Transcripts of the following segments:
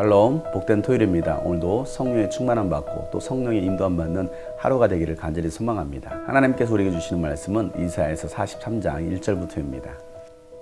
샬롬 복된 토요일입니다. 오늘도 성령의 충만함 받고 또 성령의 인도함 받는 하루가 되기를 간절히 소망합니다. 하나님께서 우리에게 주시는 말씀은 이사야에서 43장 1절부터입니다.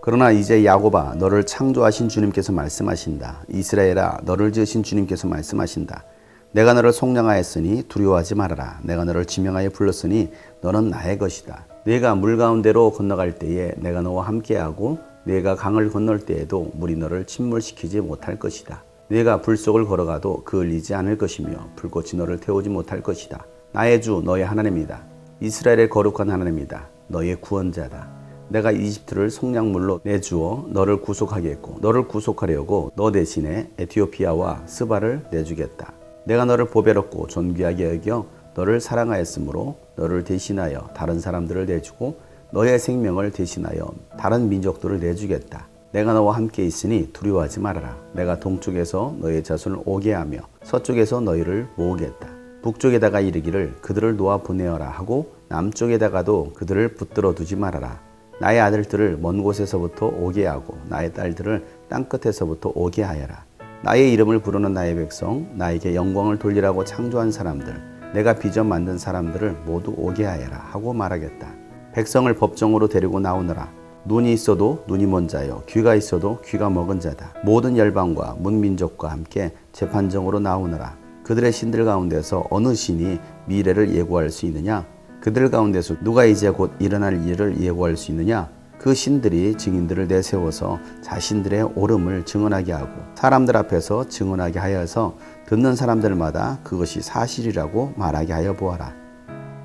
그러나 이제 야곱아 너를 창조하신 주님께서 말씀하신다. 이스라엘아 너를 지으신 주님께서 말씀하신다. 내가 너를 속량하였으니 두려워하지 말아라. 내가 너를 지명하여 불렀으니 너는 나의 것이다. 네가 물 가운데로 건너갈 때에 내가 너와 함께하고 네가 강을 건널 때에도 물이 너를 침몰시키지 못할 것이다. 네가 불 속을 걸어가도 그을리지 않을 것이며 불꽃이 너를 태우지 못할 것이다. 나의 주 너의 하나님이다. 이스라엘의 거룩한 하나님이다. 너의 구원자다. 내가 이집트를 속량물로 내주어 너를 구속하겠고 너를 구속하려고 너 대신에 에티오피아와 스바를 내주겠다. 내가 너를 보배롭고 존귀하게 여겨 너를 사랑하였으므로 너를 대신하여 다른 사람들을 내주고 너의 생명을 대신하여 다른 민족들을 내주겠다. 내가 너와 함께 있으니 두려워하지 말아라. 내가 동쪽에서 너의 자손을 오게 하며 서쪽에서 너희를 모으겠다. 북쪽에다가 이르기를 그들을 놓아 보내어라 하고 남쪽에다가도 그들을 붙들어 두지 말아라. 나의 아들들을 먼 곳에서부터 오게 하고 나의 딸들을 땅 끝에서부터 오게 하여라. 나의 이름을 부르는 나의 백성, 나에게 영광을 돌리라고 창조한 사람들, 내가 빚어 만든 사람들을 모두 오게 하여라 하고 말하겠다. 백성을 법정으로 데리고 나오너라. 눈이 있어도 눈이 먼 자요. 귀가 있어도 귀가 먹은 자다. 모든 열방과 문민족과 함께 재판정으로 나오너라 그들의 신들 가운데서 어느 신이 미래를 예고할 수 있느냐? 그들 가운데서 누가 이제 곧 일어날 일을 예고할 수 있느냐? 그 신들이 증인들을 내세워서 자신들의 옳음을 증언하게 하고 사람들 앞에서 증언하게 하여서 듣는 사람들마다 그것이 사실이라고 말하게 하여 보아라.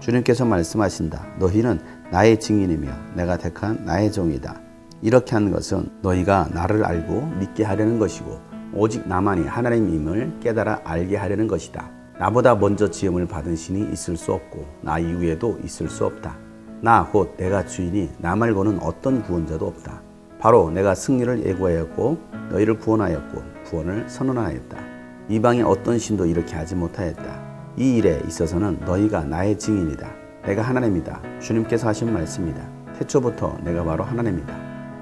주님께서 말씀하신다. 너희는 나의 증인이며 내가 택한 나의 종이다. 이렇게 한 것은 너희가 나를 알고 믿게 하려는 것이고 오직 나만이 하나님임을 깨달아 알게 하려는 것이다. 나보다 먼저 지음을 받은 신이 있을 수 없고 나 이후에도 있을 수 없다. 나 곧 내가 주인이 나 말고는 어떤 구원자도 없다. 바로 내가 승리를 예고하였고 너희를 구원하였고 구원을 선언하였다. 이방의 어떤 신도 이렇게 하지 못하였다. 이 일에 있어서는 너희가 나의 증인이다. 내가 하나님이다. 주님께서 하신 말씀이다. 태초부터 내가 바로 하나님이다.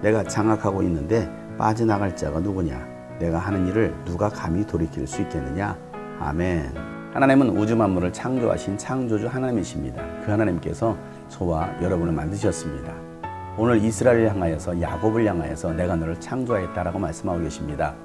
내가 장악하고 있는데 빠져나갈 자가 누구냐? 내가 하는 일을 누가 감히 돌이킬 수 있겠느냐? 아멘. 하나님은 우주 만물을 창조하신 창조주 하나님이십니다. 그 하나님께서 저와 여러분을 만드셨습니다. 오늘 이스라엘을 향하여서 야곱을 향하여서 내가 너를 창조하였다라고 말씀하고 계십니다.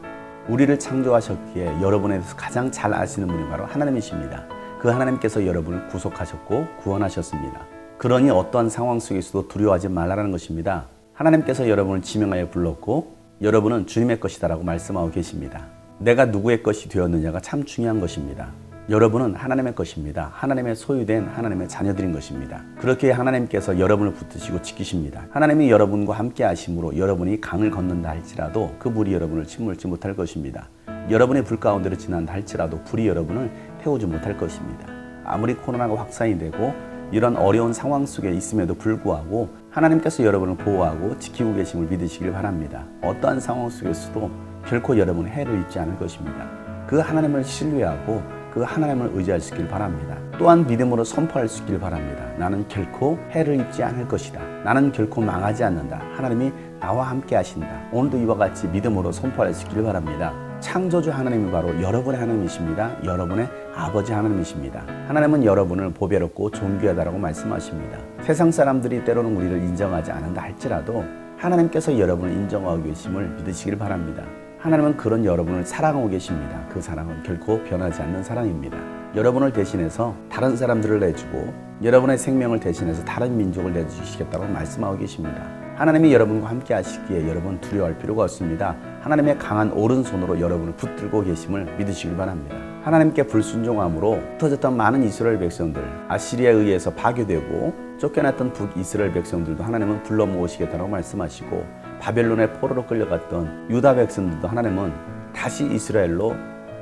우리를 창조하셨기에 여러분에 대해서 가장 잘 아시는 분이 바로 하나님이십니다. 그 하나님께서 여러분을 구속하셨고 구원하셨습니다. 그러니 어떠한 상황 속에서도 두려워하지 말라는 것입니다. 하나님께서 여러분을 지명하여 불렀고 여러분은 주님의 것이다라고 말씀하고 계십니다. 내가 누구의 것이 되었느냐가 참 중요한 것입니다. 여러분은 하나님의 것입니다. 하나님의 소유된 하나님의 자녀들인 것입니다. 그렇게 하나님께서 여러분을 붙드시고 지키십니다. 하나님이 여러분과 함께 하심으로 여러분이 강을 건넌다 할지라도 그 물이 여러분을 침몰치 못할 것입니다. 여러분의 불 가운데로 지난다 할지라도 불이 여러분을 태우지 못할 것입니다. 아무리 코로나가 확산이 되고 이런 어려운 상황 속에 있음에도 불구하고 하나님께서 여러분을 보호하고 지키고 계심을 믿으시길 바랍니다. 어떠한 상황 속에서도 결코 여러분은 해를 입지 않을 것입니다. 그 하나님을 신뢰하고 그 하나님을 의지할 수 있길 바랍니다. 또한 믿음으로 선포할 수 있길 바랍니다. 나는 결코 해를 입지 않을 것이다. 나는 결코 망하지 않는다. 하나님이 나와 함께 하신다. 오늘도 이와 같이 믿음으로 선포할 수 있길 바랍니다. 창조주 하나님이 바로 여러분의 하나님이십니다. 여러분의 아버지 하나님이십니다. 하나님은 여러분을 보배롭고 존귀하다라고 말씀하십니다. 세상 사람들이 때로는 우리를 인정하지 않는다 할지라도 하나님께서 여러분을 인정하고 계심을 믿으시길 바랍니다. 하나님은 그런 여러분을 사랑하고 계십니다. 그 사랑은 결코 변하지 않는 사랑입니다. 여러분을 대신해서 다른 사람들을 내주고 여러분의 생명을 대신해서 다른 민족을 내주시겠다고 말씀하고 계십니다. 하나님이 여러분과 함께 하시기에 여러분 두려워할 필요가 없습니다. 하나님의 강한 오른손으로 여러분을 붙들고 계심을 믿으시길 바랍니다. 하나님께 불순종함으로 흩어졌던 많은 이스라엘 백성들, 아시리아에 의해서 파괴되고 쫓겨났던 북이스라엘 백성들도 하나님은 불러 모으시겠다고 말씀하시고 바벨론의 포로로 끌려갔던 유다 백성들도 하나님은 다시 이스라엘로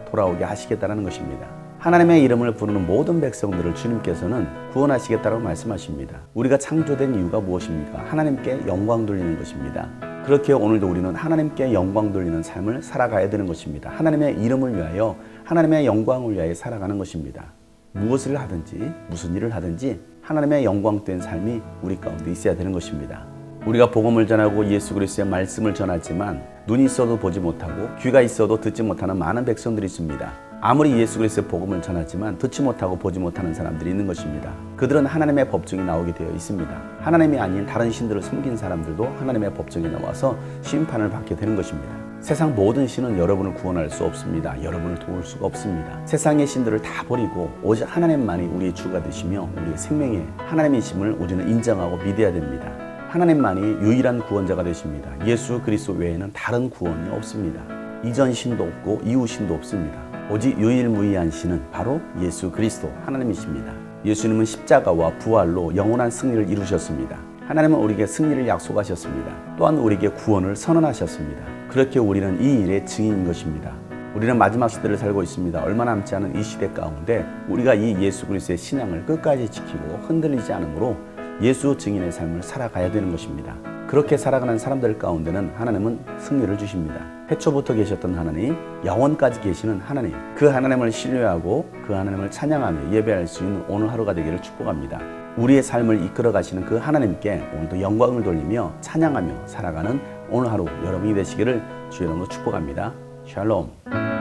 돌아오게 하시겠다는 것입니다. 하나님의 이름을 부르는 모든 백성들을 주님께서는 구원하시겠다고 말씀하십니다. 우리가 창조된 이유가 무엇입니까? 하나님께 영광 돌리는 것입니다. 그렇게 오늘도 우리는 하나님께 영광 돌리는 삶을 살아가야 되는 것입니다. 하나님의 이름을 위하여 하나님의 영광을 위하여 살아가는 것입니다. 무엇을 하든지 무슨 일을 하든지 하나님의 영광된 삶이 우리 가운데 있어야 되는 것입니다. 우리가 복음을 전하고 예수 그리스도의 말씀을 전하지만 눈이 있어도 보지 못하고 귀가 있어도 듣지 못하는 많은 백성들이 있습니다. 아무리 예수 그리스도의 복음을 전하지만 듣지 못하고 보지 못하는 사람들이 있는 것입니다. 그들은 하나님의 법정이 나오게 되어 있습니다. 하나님이 아닌 다른 신들을 섬긴 사람들도 하나님의 법정에 나와서 심판을 받게 되는 것입니다. 세상 모든 신은 여러분을 구원할 수 없습니다. 여러분을 도울 수가 없습니다. 세상의 신들을 다 버리고 오직 하나님만이 우리의 주가 되시며 우리의 생명의 하나님이심을 우리는 인정하고 믿어야 됩니다. 하나님만이 유일한 구원자가 되십니다. 예수 그리스도 외에는 다른 구원이 없습니다. 이전 신도 없고 이후 신도 없습니다. 오직 유일무이한 신은 바로 예수 그리스도 하나님이십니다. 예수님은 십자가와 부활로 영원한 승리를 이루셨습니다. 하나님은 우리에게 승리를 약속하셨습니다. 또한 우리에게 구원을 선언하셨습니다. 그렇게 우리는 이 일의 증인인 것입니다. 우리는 마지막 시대를 살고 있습니다. 얼마 남지 않은 이 시대 가운데 우리가 이 예수 그리스도의 신앙을 끝까지 지키고 흔들리지 않으므로 예수 증인의 삶을 살아가야 되는 것입니다. 그렇게 살아가는 사람들 가운데는 하나님은 승리를 주십니다. 해초부터 계셨던 하나님, 영원까지 계시는 하나님, 그 하나님을 신뢰하고 그 하나님을 찬양하며 예배할 수 있는 오늘 하루가 되기를 축복합니다. 우리의 삶을 이끌어 가시는 그 하나님께 오늘도 영광을 돌리며 찬양하며 살아가는 오늘 하루 여러분이 되시기를 주의 이름으로 축복합니다. 샬롬.